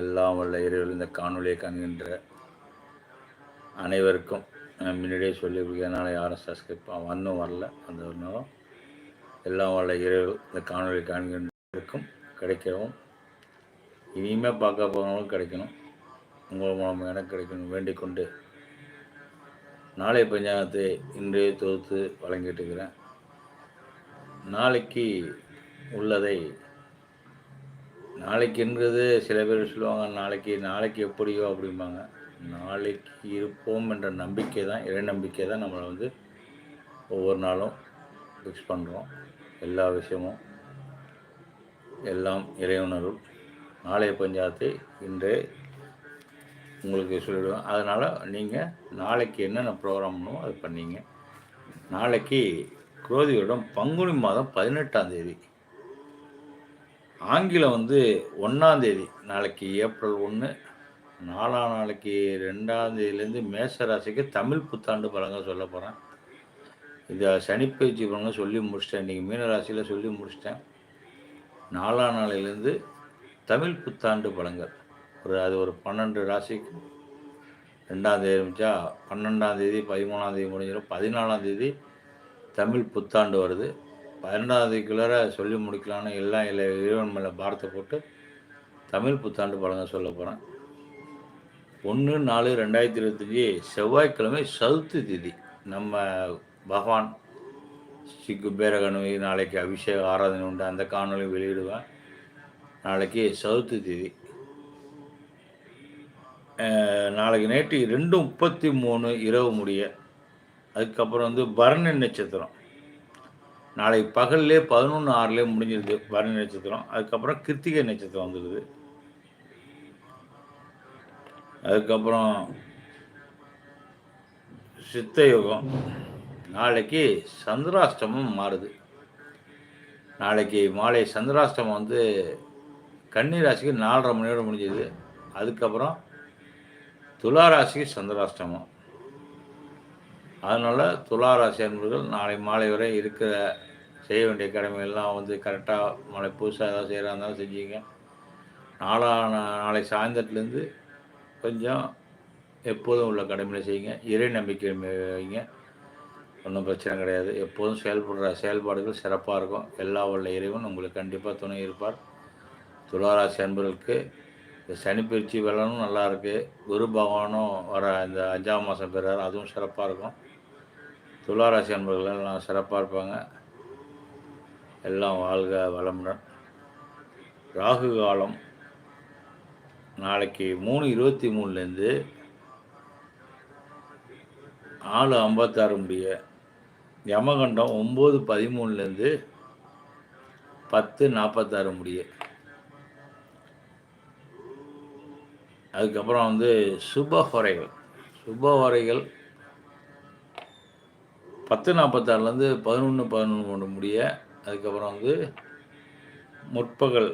எல்லாம் வல்ல இறைவர்கள் இந்த காணொலியை காண்கின்ற அனைவருக்கும் நான் முன்னாடியே அதனால் யாரும் சப்ஸ்கிரைப் வந்தும் வரல. அந்த நேரம் எல்லாம் வல்ல இறைவர்கள் இந்த காணொலியை காண்கின்றவருக்கும் கிடைக்கவும் இனிமேல் பார்க்க போகிறவங்களும் கிடைக்கணும். உங்கள் மூலம் எனக்கு கிடைக்கணும். வேண்டிக் கொண்டு நாளை பஞ்சாங்கத்தை இன்றே தொகுத்து வழங்கிட்டு இருக்கிறேன். நாளைக்கு உள்ளதை நாளைக்குன்றது சில பேர் சொல்லுவாங்க நாளைக்கு நாளைக்கு எப்படியோ அப்படிம்பாங்க. நாளைக்கு இருப்போம் என்ற நம்பிக்கை தான் இறை நம்பிக்கை தான் நம்மளை வந்து ஒவ்வொரு நாளும் ஃபிக்ஸ் பண்ணுறோம் எல்லா விஷயமும் எல்லாம் இறையுணர்வு நாளைய பஞ்சாயத்தை இன்றே உங்களுக்கு சொல்லிவிடுவேன் அதனால் நீங்கள் நாளைக்கு என்னென்ன ப்ரோக்ராம் அது பண்ணீங்க. நாளைக்கு குரோதி பங்குனி மாதம் பதினெட்டாம் தேதி. ஆங்கிலம் வந்து ஒன்றாந்தேதி நாளைக்கு ஏப்ரல் ஒன்று நாலாம் நாளைக்கு ரெண்டாம் தேதியிலேருந்து மேச ராசிக்கு தமிழ் புத்தாண்டு பலங்க சொல்ல போகிறேன் இதை சனிப்பயிற்சி பலங்க சொல்லி முடிச்சிட்டேன். இன்றைக்கி மீன ராசியில் சொல்லி முடிச்சிட்டேன். நாலாம் நாளையிலேருந்து தமிழ் புத்தாண்டு பலங்கள் ஒரு அது ஒரு பன்னெண்டு ராசிக்கு. ரெண்டாம் தேதி முடிச்சா பன்னெண்டாம் தேதி பதிமூணாம் தேதி முடிஞ்சிடும். பதினாலாம் தேதி தமிழ் புத்தாண்டு வருது. பன்னெண்டாம் தேதிக்குள்ளார சொல்லி முடிக்கலான்னு எல்லாம் இல்லை இறைவன் மேலே பாரத்தை போட்டு தமிழ் புத்தாண்டு பழங்க சொல்ல போகிறேன் ஒன்று நாலு ரெண்டாயிரத்தி இருபத்தஞ்சி செவ்வாய்க்கிழமை சவுத்து திதி நம்ம பகவான் ஸ்ரீ குபேரகனு நாளைக்கு அபிஷேக ஆராதனை உண்டு. அந்த காணொலி வெளியிடுவேன். நாளைக்கு சவுத்து திதி. நாளைக்கு நைட்டு ரெண்டு முப்பத்தி மூணு இரவு முடிய அதுக்கப்புறம் வந்து பரணி நட்சத்திரம். நாளைக்கு பகல்லே பதினொன்று ஆறுலேயே முடிஞ்சிருது பரணி நட்சத்திரம். அதுக்கப்புறம் கிருத்திகை நட்சத்திரம் வந்துடுது அதுக்கப்புறம் சித்த யுகம். நாளைக்கு சந்திராஷ்டமம் மாறுது. நாளைக்கு மாலை சந்திராஷ்டமம் வந்து கன்னிராசிக்கு நாலரை மணியோடு முடிஞ்சது. அதுக்கப்புறம் துளாராசிக்கு சந்திராஷ்டமம். அதனால் துளாராசி அன்பர்கள் நாளை மாலை வரை இருக்கிற செய்ய வேண்டிய கடமைகள்லாம் வந்து கரெக்டாக மாலை புதுசாக ஏதாவது செய்கிறா இருந்தாலும் செஞ்சுங்க. நாளா நாளை சாயந்தரத்துலேருந்து கொஞ்சம் எப்போதும் உள்ள கடமையில் செய்யுங்க. இறை நம்பிக்கை வைங்க. ஒன்றும் பிரச்சனை கிடையாது. எப்போதும் செயல்படுற செயல்பாடுகள் சிறப்பாக இருக்கும். எல்லா உள்ள இறைவன் உங்களுக்கு கண்டிப்பாக துணை இருப்பார். துளாராசி அன்பர்களுக்கு இந்த சனிப்பயிற்சி வெள்ளனும் நல்லா இருக்குது குரு பகவானும் வர இந்த அஞ்சாம் மாதம் பெறார். அதுவும் சிறப்பாக இருக்கும். துளாராசி அன்பர்கள் எல்லாம் சிறப்பாக இருப்பாங்க. எல்லாம் வாழ்க வளமுடன். ராகு காலம் நாளைக்கு மூணு இருபத்தி மூணுலேருந்து நாலு ஐம்பத்தாறு முடிய யமகண்டம் ஒம்பது பதிமூணுலேருந்து பத்து நாற்பத்தாறு முடிய அதுக்கப்புறம் வந்து சுப ஹொரைகள் சுப ஹொரைகள் பத்து நாற்பத்தாறுலேருந்து பதினொன்று பதினொன்று கொண்டு முடிய அதுக்கப்புறம் வந்து முற்பகல்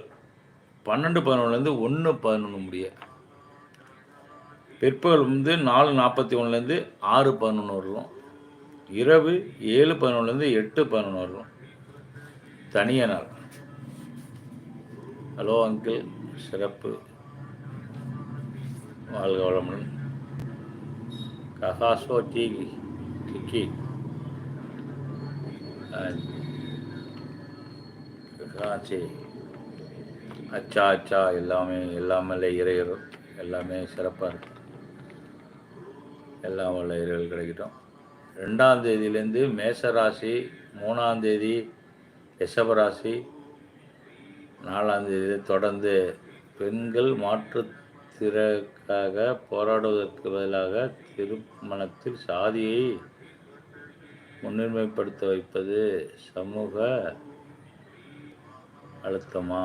பன்னெண்டு பதினொன்றுலேருந்து ஒன்று பதினொன்று முடிய. பிற்பகல் வந்து நாலு நாற்பத்தி ஒன்றுலேருந்து ஆறு பதினொன்று வரலும் இரவு ஏழு பதினொன்றுலேருந்து எட்டு பதினொன்று வரலும் தனிய நாள் ஹலோ அங்கிள். சிறப்பு. வாழ்க வளமுடன். ககாசோ டீ டிக்கி. காட்சி அச்சா அச்சா எல்லாமே எல்லாமே இறையர் எல்லாமே சிறப்பாக இருக்கும் எல்லாம் உள்ள இறைகள் கிடைக்கட்டும். ரெண்டாம் தேதியிலேருந்து மேசராசி மூணாம் தேதி ரிஷபராசி நாலாம் தேதி தொடர்ந்து பெண்கள் மாற்று திறக்காக போராடுவதற்கு பதிலாக திருமணத்தில் சாதியை முன்னுரிமைப்படுத்த வைப்பது சமூக அழுத்தமா?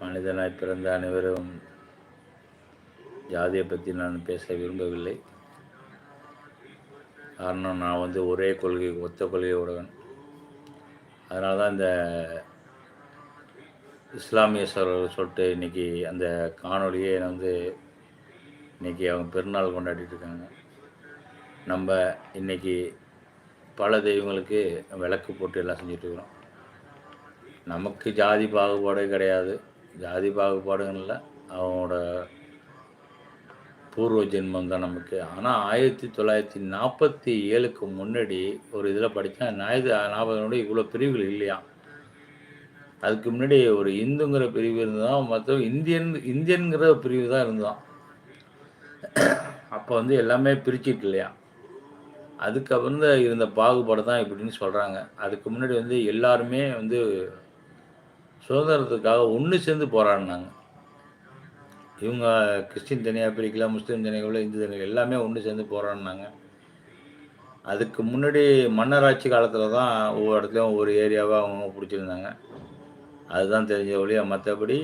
மனிதனாய் பிறந்த அனைவரும் ஜாதியை பற்றி நான் பேச விரும்பவில்லை. காரணம் நான் வந்து ஒரே கொள்கை ஒத்த கொள்கை உடவன் அதனால தான் இந்த இஸ்லாமிய சொல்லிட்டு இன்றைக்கி அந்த காணொலியே வந்து இன்றைக்கி அவங்க பெருநாள் கொண்டாடிட்டு இருக்காங்க. நம்ம இன்றைக்கி பல தெய்வங்களுக்கு விளக்கு போட்டு எல்லாம் செஞ்சிட்ருக்குறோம் இருக்கிறோம். நமக்கு ஜாதி பாகுபாடே கிடையாது. ஜாதி பாகுபாடுகளில் அவனோட பூர்வ ஜென்மம் தான் நமக்கு. ஆனால் ஆயிரத்தி தொள்ளாயிரத்தி நாற்பத்தி ஏழுக்கு முன்னாடி ஒரு இதில் படித்தேன். ஆயிரத்தி நாற்பது இவ்வளோ பிரிவுகள் இல்லையா? அதுக்கு முன்னாடி ஒரு இந்துங்கிற பிரிவு இருந்தால் மற்ற இந்தியன் இந்தியனுங்கிற பிரிவு தான் இருந்தான் அப்போ வந்து எல்லாமே பிரிச்சிட்டு இல்லையா? அதுக்கப்புறம் தான் இருந்த பாகுபாடு தான் இப்படின்னு சொல்கிறாங்க அதுக்கு முன்னாடி வந்து எல்லாருமே வந்து சுதந்திரத்துக்காக ஒன்று சேர்ந்து போராடினாங்க. இவங்க கிறிஸ்டின் தனியாக பிரிக்கல முஸ்லீம் தனியாக இந்து தனியாக எல்லாமே ஒன்று சேர்ந்து போராடினாங்க. அதுக்கு முன்னாடி மன்னராட்சி காலத்தில் தான் ஒவ்வொரு இடத்துலையும் ஒவ்வொரு ஏரியாவாக அவங்க பிடிச்சிருந்தாங்க. அதுதான் தெரிஞ்ச வழியாக மற்றபடி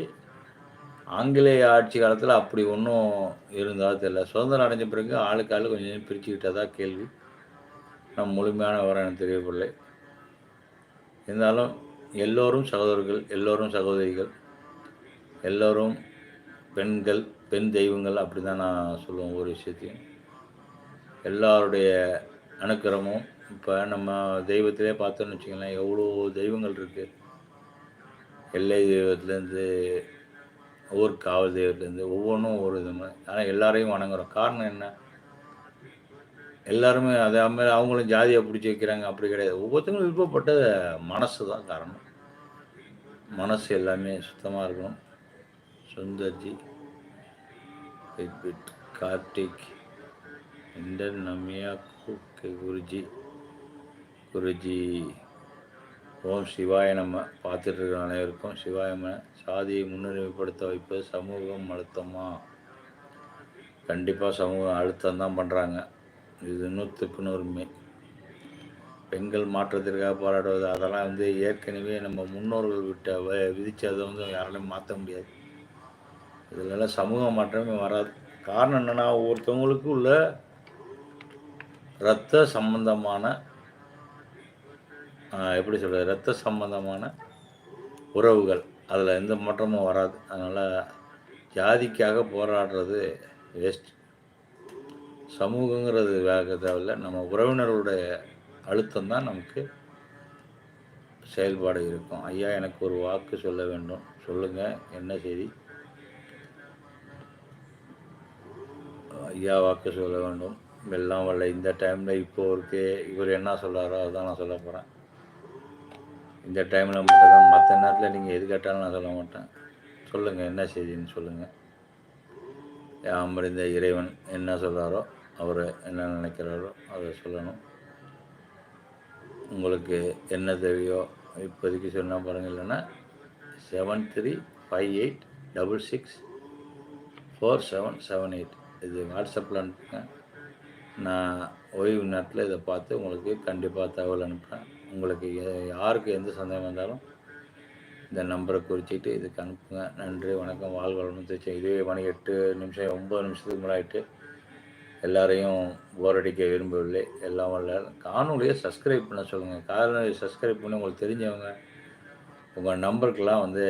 ஆங்கிலேய ஆட்சி காலத்தில் அப்படி ஒன்றும் இருந்தால் தெரியல. சுதந்திரம் அடைஞ்ச பிறகு ஆளுக்கு ஆள் கொஞ்சம் கொஞ்சம் பிரிச்சுக்கிட்டதா கேள்வி. நம் முழுமையான விவரம் எனக்கு தெரியவில்லை. இருந்தாலும் எல்லோரும் சகோதரர்கள் எல்லோரும் சகோதரிகள் எல்லோரும் பெண்கள் பெண் தெய்வங்கள் அப்படி தான் நான் சொல்லுவேன் ஒரு விஷயத்தையும். எல்லாருடைய அனுக்கிரமும் இப்போ நம்ம தெய்வத்திலே பார்த்தோன்னு வச்சுக்கலாம் எவ்வளோ தெய்வங்கள் இருக்குது எல்லை தெய்வத்துலேருந்து ஒவ்வொரு காவல் தெய்வத்துலேருந்து ஒவ்வொன்றும் ஒவ்வொரு விதமாக ஆனால் எல்லாரையும் வணங்குறோம். காரணம் என்ன? எல்லாருமே அதே மாதிரி அவங்களும் ஜாதியை பிடிச்சி வைக்கிறாங்க அப்படி கிடையாது. ஒவ்வொருத்தங்களும் விருப்பப்பட்ட மனசு தான் காரணம். மனசு எல்லாமே சுத்தமாக இருக்கணும். சுந்தர்ஜி கார்த்திக் இண்டன் நமியா குருஜி குருஜி. ஓம் சிவாய நம்ம பார்த்துட்டு இருக்கிற அனைவருக்கும் சிவாயம சாதியை முன்னுரிமைப்படுத்த வைப்பது சமூகம் அழுத்தமா? கண்டிப்பாக சமூகம் அழுத்தம் தான் பண்ணுறாங்க இது நூற்றுக்கு நூறுமே பெண்கள் மாற்றத்திற்காக போராடுவது அதெல்லாம் வந்து ஏற்கனவே நம்ம முன்னோர்கள் விட்ட விதிச்சதை வந்து யாராலையும் மாற்ற முடியாது. இதிலெல்லாம் சமூக மாற்றமே வராது. காரணம் என்னென்னா ஒவ்வொருத்தவங்களுக்கு உள்ள இரத்த சம்பந்தமான எப்படி சொல்கிறது ரத்த சம்பந்தமான உறவுகள். அதில் எந்த மாற்றமும் வராது. அதனால் ஜாதிக்காக போராடுறது வேஸ்ட் சமூகங்கிறது வேக தேவையில்லை. நம்ம உறவினர்களுடைய அழுத்தம் தான் நமக்கு செயல்பாடு இருக்கும். ஐயா எனக்கு ஒரு வாக்கு சொல்ல வேண்டும். சொல்லுங்கள் என்ன செய்தி? ஐயா வாக்கு சொல்ல வேண்டும். வெள்ளம் வரல. இந்த டைமில் இப்போ இருக்கு இவர் என்ன சொல்கிறாரோ அதுதான் நான் சொல்ல போகிறேன் இந்த டைமில் மட்டும் தான் மற்ற நேரத்தில் நீங்கள் எது கேட்டாலும் நான் சொல்ல மாட்டேன். சொல்லுங்கள் என்ன செய்தின்னு சொல்லுங்கள் அமர்ந்த இறைவன் என்ன சொல்கிறாரோ அவர் என்ன நினைக்கிறாரோ அதை சொல்லணும். உங்களுக்கு என்ன தேவையோ இப்போதைக்கு சொன்னால் பாருங்கள் இல்லைன்னா seven three five eight double six four seven seven eight இது வாட்ஸ்அப்பில் அனுப்புங்க. நான் ஓய்வு நேரத்தில் இதை பார்த்து உங்களுக்கு கண்டிப்பாக தகவல் அனுப்புகிறேன் உங்களுக்கு யாருக்கு எந்த சந்தேகம் வந்தாலும் இந்த நம்பரை குறிச்சிட்டு இதுக்கு அனுப்புங்க. நன்றி வணக்கம் வாழ்வளமும் திருச்சி இதுவே மணி எட்டு நிமிஷம் ஒம்பது நிமிஷத்துக்கு முன்னாடி எல்லாரையும் போரடிக்க விரும்பவில்லை. எல்லாம் வரல காணொலியை சப்ஸ்கிரைப் பண்ண சொல்லுங்கள் காணொலியை சப்ஸ்கிரைப் பண்ணி உங்களுக்கு தெரிஞ்சவங்க உங்கள் நம்பருக்கெலாம் வந்து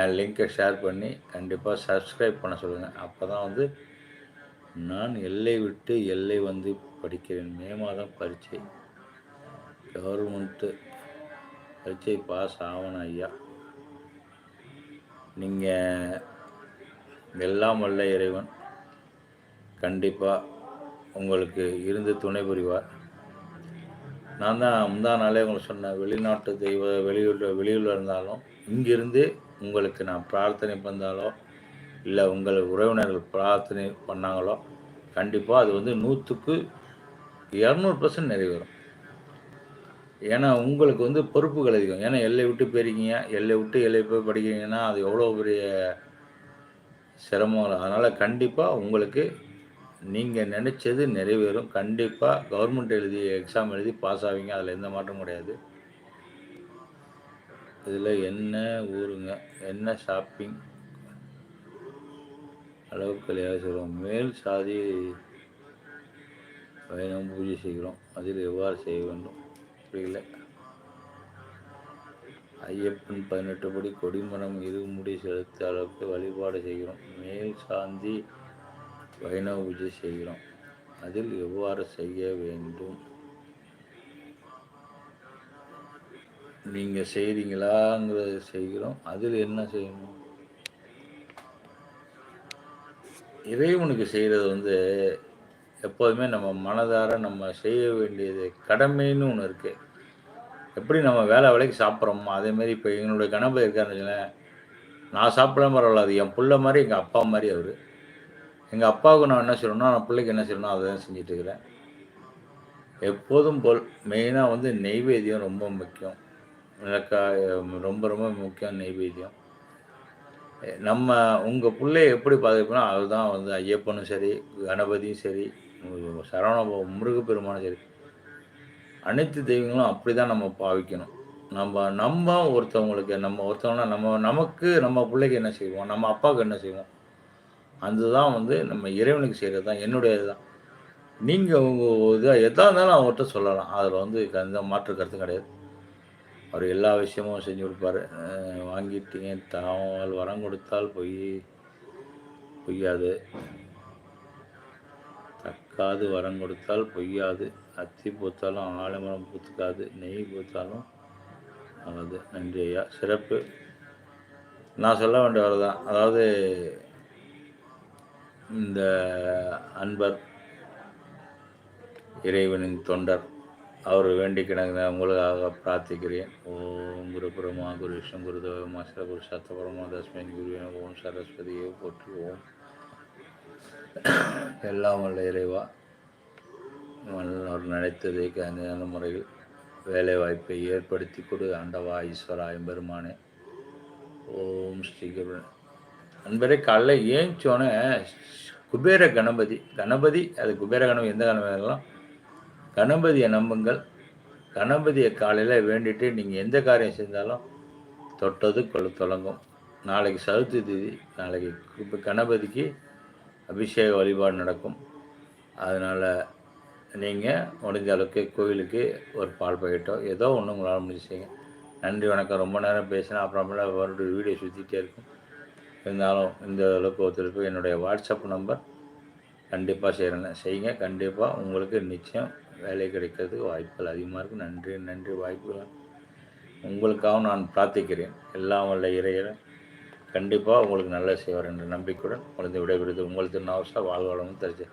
என் லிங்க்கை ஷேர் பண்ணி கண்டிப்பாக சப்ஸ்கிரைப் பண்ண சொல்லுங்கள் அப்போ தான் வந்து நான் எல்லை விட்டு எல்லை வந்து படிக்கிறேன். மே மாதம் பரீட்சை. கவர்மெண்ட்டு பரீட்சை பாஸ் ஆகணும் ஐயா. நீங்கள் எல்லாம் வல்ல இறைவன். கண்டிப்பாக உங்களுக்கு இருந்து துணை புரிவார். நான் தான் முந்தா நாளே உங்களுக்கு சொன்னேன் வெளிநாட்டு தெய்வ வெளியூர் வெளியூரில் இருந்தாலும் இங்கிருந்து உங்களுக்கு நான் பிரார்த்தனை பண்ணாலும் இல்லை உங்கள் உறவினர்கள் பிரார்த்தனை பண்ணாங்களோ கண்டிப்பாக அது வந்து நூற்றுக்கு இரநூறு பர்சன்ட் நிறைவேறும். ஏன்னா உங்களுக்கு வந்து பொறுப்புகள் அதிகம். ஏன்னா எல்லை விட்டு போயிருக்கீங்க. எல்லை விட்டு எல்லை போய் படிக்கிறீங்கன்னா அது எவ்வளோ பெரிய சிரமம் அதனால் கண்டிப்பாக உங்களுக்கு நீங்கள் நினச்சது நிறைவேறும். கண்டிப்பாக கவர்மெண்ட் எழுதி எக்ஸாம் எழுதி பாஸ் ஆவீங்க. அதில் எந்த மாற்றம் கிடையாது. இதில் என்ன ஊருங்க? என்ன ஷாப்பிங் அளவுக்கு கலையாக சொல்கிறோம் மேல் சாதி பயணம் பூஜை செய்கிறோம். அதில் எவ்வாறு செய்ய வேண்டும்? புரியல. ஐயப்பன் பதினெட்டு படி கொடிமரம் இருமுடி செலுத்த அளவுக்கு வழிபாடு செய்கிறோம். மேல் சாந்தி வைணவ பூஜை செய்கிறோம். அதில் எவ்வாறு செய்ய வேண்டும்? நீங்கள் செய்கிறீங்களாங்கிறத செய்கிறோம். அதில் என்ன செய்யணும்? இறைவனுக்கு செய்கிறது வந்து எப்போதுமே நம்ம மனதார நம்ம செய்ய வேண்டியது கடமைன்னு ஒன்று இருக்குது எப்படி நம்ம வேலை வேலைக்கு சாப்பிட்றோமோ அதேமாரி இப்போ எங்களுடைய கணபதி இருக்காருன்னு நான் சாப்பிடாம பரவாயில்ல அது என் பிள்ளை மாதிரி எங்கள் அப்பா மாதிரி அவர். எங்கள் அப்பாவுக்கு நான் என்ன செய்யணும்னா நான் பிள்ளைக்கு என்ன செய்யணும் அதை தான் செஞ்சுட்டு இருக்கிறேன். எப்போதும் போல் மெயினாக வந்து நெய்வேத்தியம் ரொம்ப முக்கியம். மிளகாய் ரொம்ப ரொம்ப முக்கியம் நெய்வேத்தியம். நம்ம உங்கள் பிள்ளைய எப்படி பாதுகாப்புனா அதுதான் வந்து ஐயப்பனும் சரி கணபதியும் சரி சரவண முருகப்பெருமானும் சரி. அனைத்து தெய்வங்களும் அப்படி தான் நம்ம பாவிக்கணும். நம்ம நம்ம ஒருத்தவங்களுக்கு நம்ம ஒருத்தவங்கன்னா நம்ம நமக்கு நம்ம பிள்ளைக்கு என்ன செய்வோம்? நம்ம அப்பாவுக்கு என்ன செய்வோம்? அதுதான் வந்து நம்ம இறைவனுக்கு செய்கிறது தான் என்னுடைய இதுதான். நீங்கள் உங்கள் இதாக எதாக இருந்தாலும் அவங்ககிட்ட சொல்லலாம். அதில் வந்து எந்த மாற்று கருத்து கிடையாது. அவர் எல்லா விஷயமும் செஞ்சு கொடுப்பாரு. வாங்கிட்டீங்க தாவல் வரம் கொடுத்தால் பொய் பொய்யாது. தக்காது வரம் கொடுத்தால் பொய்யாது. அத்தி பூத்தாலும் ஆலமரம் பூத்துக்காது நெய் பூத்தாலும் ஆகாது நன்றி ஐயா. சிறப்பு. நான் சொல்ல வேண்டியவர் தான். அதாவது இந்த அன்பர் இறைவனின் தொண்டர் அவர் வேண்டி கிடங்க உங்களுக்காக பிரார்த்திக்கிறேன். ஓம் குரு பிரமா குரு விஷ்ணு குரு தேவமா குரு சத்தபரமா தஸ்மின் குரு ஓம் சரஸ்வதியை போற்றி ஓம் எல்லாம் வல்ல இறைவா அவர் நினைத்ததை கந்த முறையில் வேலை வாய்ப்பை ஏற்படுத்தி கொடு அண்டவா ஈஸ்வரா எம்பெருமானே. ஓம் ஸ்ரீ குரு. அன்பரே காலைல ஏஞ்சோன்னே குபேர கணபதி கணபதி அது குபேர கணபதி எந்த கணபதியெல்லாம் கணபதியை நம்புங்கள். கணபதியை காலையில் வேண்டிட்டு நீங்கள் எந்த காரியம் செஞ்சாலும் தொட்டது கொள்ள தொடங்கும் நாளைக்கு சதுர்த்தி திதி நாளைக்கு இப்போ கணபதிக்கு அபிஷேக வழிபாடு நடக்கும். அதனால் நீங்கள் முடிஞ்ச அளவுக்கு கோவிலுக்கு ஒரு பால் பாக்கெட்டோ ஏதோ ஒன்று உங்களால் முடிஞ்சு நன்றி வணக்கம். ரொம்ப நேரம் பேசினேன் அப்புறமேல மறுபடியும் வீடியோ சுற்றிட்டே இருக்கும். இருந்தாலும் இந்த அளவுக்கு ஒருத்தருக்கு என்னுடைய வாட்ஸ்அப் நம்பர் கண்டிப்பாக செய்கிறேன் செய்யுங்க கண்டிப்பாக உங்களுக்கு நிச்சயம் வேலை கிடைக்கிறதுக்கு வாய்ப்புகள் அதிகமாக இருக்கும் நன்றி நன்றி. வாய்ப்புகள் உங்களுக்காகவும் நான் பிரார்த்திக்கிறேன். எல்லாம் வல்ல இறையிற கண்டிப்பாக உங்களுக்கு நல்ல செய்வார் என்ற நம்பிக்கையுடன் குழந்தை விடைபெறுது உங்கள் திருநாவசா வாழ்வாளமும் தெரிஞ்சு